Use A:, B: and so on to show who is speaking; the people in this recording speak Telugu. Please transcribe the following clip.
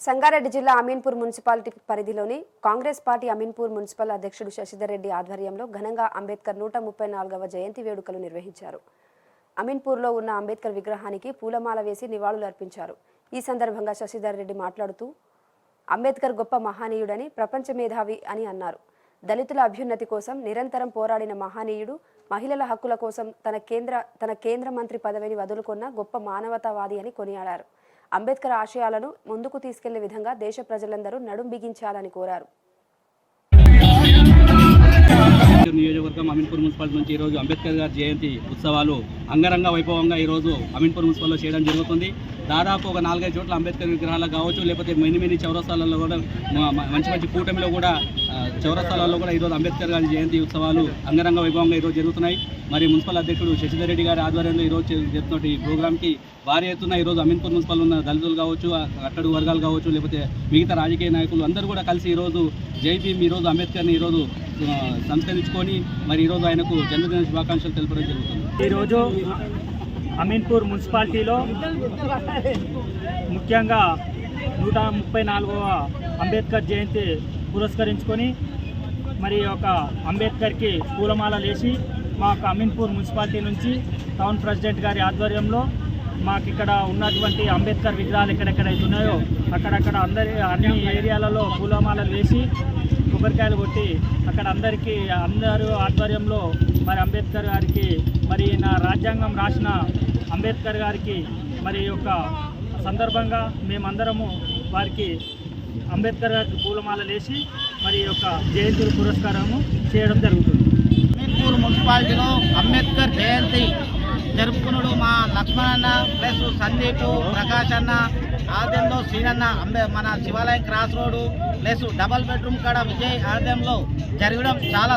A: సంగారెడ్డి జిల్లా అమీన్పూర్ మున్సిపాలిటీ పరిధిలోని కాంగ్రెస్ పార్టీ అమీన్పూర్ మున్సిపల్ అధ్యక్షుడు శశిధర్ రెడ్డి ఆధ్వర్యంలో ఘనంగా అంబేద్కర్ నూట ముప్పై నాలుగవ జయంతి వేడుకలు నిర్వహించారు. అమీన్పూర్లో ఉన్న అంబేద్కర్ విగ్రహానికి పూలమాల వేసి నివాళులు అర్పించారు. ఈ సందర్భంగా శశిధర్ రెడ్డి మాట్లాడుతూ అంబేద్కర్ గొప్ప మహానీయుడని ప్రపంచ మేధావి అని అన్నారు. దళితుల అభ్యున్నతి కోసం నిరంతరం పోరాడిన మహనీయుడు మహిళల హక్కుల కోసం తన కేంద్ర తన కేంద్ర మంత్రి పదవిని వదులుకున్న గొప్ప మానవతావాది అని కొనియాడారు. అంబేద్కర్ ఆశయాలను ముందుకు తీసుకెళ్ళే విధంగా దేశ ప్రజలందరూ నడుం బిగించాలని కోరారు.
B: నియోజకవర్గం అమీన్పూర్ మున్సిపాలిటీ నుంచి ఈరోజు అంబేద్కర్ గారి జయంతి ఉత్సవాలు అంగరంగ వైభవంగా ఈరోజు అమీన్పూర్ మున్సిపల్లో చేయడం జరుగుతుంది. దాదాపు ఒక నాలుగైదు చోట్ల అంబేద్కర్ విగ్రహాలు కావచ్చు లేకపోతే మెని మెని చౌరస్తాలలో కూడా మంచి మంచి కూటమిలో కూడా ఆ, చౌరస్తాలలో కూడా ఈరోజు అంబేద్కర్ గారి జయంతి ఉత్సవాలు అంగరంగ వైభవంగా ఈరోజు జరుగుతున్నాయి. మరి మున్సిపల్ అధ్యక్షుడు శశిధర్ రెడ్డి గారి ఆధ్వర్యంలో ఈరోజు జరుగుతున్న ఈ ప్రోగ్రామ్కి భారీ ఎత్తున ఈరోజు అమీన్పూర్ మున్సిపల్ ఉన్న దళితులు కావచ్చు అట్టడు వర్గాలు కావచ్చు లేకపోతే మిగతా రాజకీయ నాయకులు అందరూ కూడా కలిసి ఈరోజు జై ఈరోజు అంబేద్కర్ని ఈరోజు సంస్కరించుకొని మరి ఈరోజు ఆయనకు జన్మదిన శుభాకాంక్షలు తెలపడం జరుగుతుంది.
C: ఈరోజు అమీన్పూర్ మున్సిపాలిటీలో ముఖ్యంగా నూట ముప్పై నాలుగవ అంబేద్కర్ జయంతి పురస్కరించుకొని మరి ఒక అంబేద్కర్కి పూలమాల లేచి మా యొక్క అమీన్పూర్ మున్సిపాలిటీ నుంచి టౌన్ ప్రెసిడెంట్ గారి ఆధ్వర్యంలో మాకు ఇక్కడ ఉన్నటువంటి అంబేద్కర్ విగ్రహాలు ఎక్కడెక్కడైతే ఉన్నాయో అక్కడక్కడ అందరి అన్ని ఏరియాలలో పూలమాలలు వేసి కొబ్బరికాయలు కొట్టి అక్కడ అందరికీ అందరూ ఆధ్వర్యంలో మరి అంబేద్కర్ గారికి మరి నా రాజ్యాంగం రాసిన అంబేద్కర్ గారికి మరి యొక్క సందర్భంగా మేమందరము వారికి అంబేద్కర్ గారికి పూలమాల వేసి మరి యొక్క జయంతి పురస్కారము చేయడం జరుగుతుంది.
D: అమీన్పూర్ మున్సిపాలిటీలో అంబేద్కర్ జయంతి జరుపుకునుడు మా లక్ష్మణన్న ప్లస్ సందీప్ ప్రకాష్ అన్న ఆద్యంలో శ్రీనన్న అంబే మన శివాలయం cross road plus double bedroom కాడ విజయ్ ఆద్యంలో జరగడం చాలా